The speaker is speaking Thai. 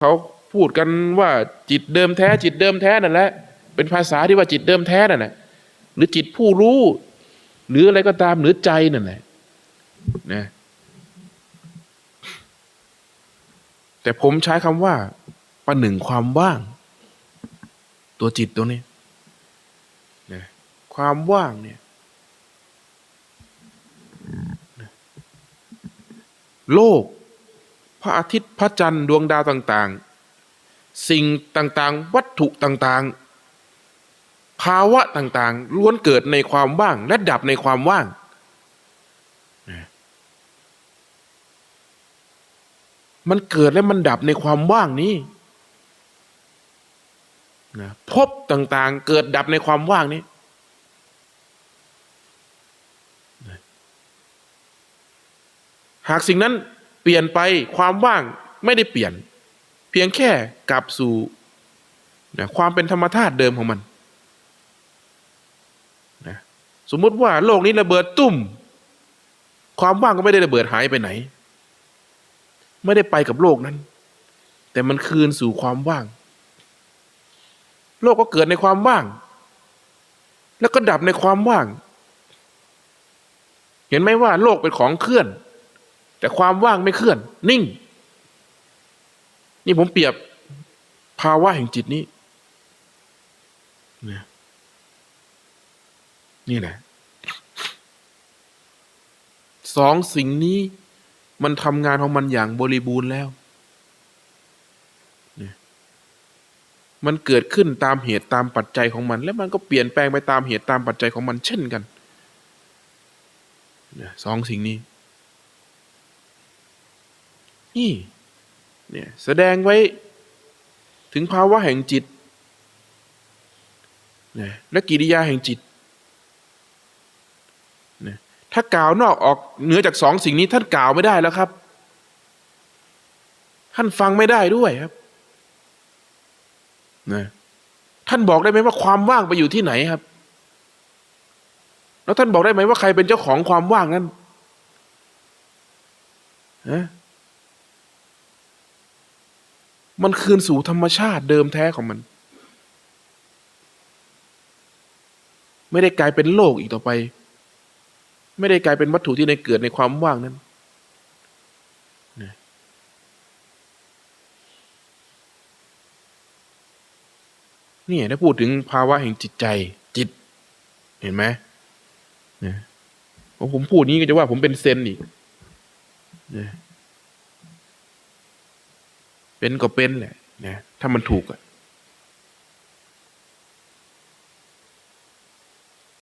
เขาพูดกันว่าจิตเดิมแท้ จิตเดิมแท้นั่นแหละ เป็นภาษาที่ว่าจิตเดิมแท้นั่นแหละหรือจิตผู้รู้ หรืออะไรก็ตามหรือใจนั่นแหละนะแต่ผมใช้คำว่าประหนึ่งความว่าง ตัวจิตตัวนี้นะความว่างเนี่ยโลก พระอาทิตย์พระจันทร์ดวงดาวต่างๆ สิ่งต่างๆ วัตถุต่างๆ ภาวะต่างๆ ล้วนเกิดในความว่างและดับในความว่าง มันเกิดและมันดับในความว่างนี้นะพบต่างๆ เกิดดับในความว่างนี้หากสิ่งนั้น เปลี่ยนไปความว่างไม่ได้เปลี่ยน เพียงแค่กลับสู่นะความเป็นธรรมธาตุเดิมของมันนะสมมุติว่าโลกนี้ระเบิดตุ้มความว่างก็ไม่ได้ระเบิดหายไปไหน ไม่ได้ไปกับโลกนั้น แต่มันคืนสู่ความว่าง โลกก็เกิดในความว่าง แล้วก็ดับในความว่าง เห็นไหมว่าโลกเป็นของเคลื่อน แต่ความว่างไม่เคลื่อน นิ่ง นี่ผมเปรียบภาวะแห่งจิตนี้นี่นี่แหละสองสิ่งนี้มันทำงานของมันอย่างบริบูรณ์แล้ว มันเกิดขึ้นตามเหตุตามปัจจัยของมัน และมันก็เปลี่ยนแปลงไปตามเหตุตามปัจจัยของมันเช่นกันสองสิ่งนี้ นี่เนี่ยแสดงไว้ถึงภาวะแห่งจิตเนี่ยและกิริยาแห่งจิตเนี่ยถ้ากล่าวนอกออกเหนือจากสองสิ่งนี้ท่านกล่าวไม่ได้แล้วครับ ท่านฟังไม่ได้ด้วยครับนะท่านบอกได้ไหมว่าความว่างไปอยู่ที่ไหนครับ แล้วท่านบอกได้ไหมว่าใครเป็นเจ้าของความว่างนั้นฮะ มันคืนสู่ธรรมชาติเดิมแท้ของมัน ไม่ได้กลายเป็นโลกอีกต่อไป ไม่ได้กลายเป็นวัตถุที่ในเกิดในความว่างนั้นนะนี่ถ้าพูดถึงภาวะแห่งจิตใจจิต เห็นไหมนะพอผมพูดนี้ก็จะว่าผมเป็นเซนอีกนะ เป็นก็เป็นแหละนะถ้ามันถูกอะ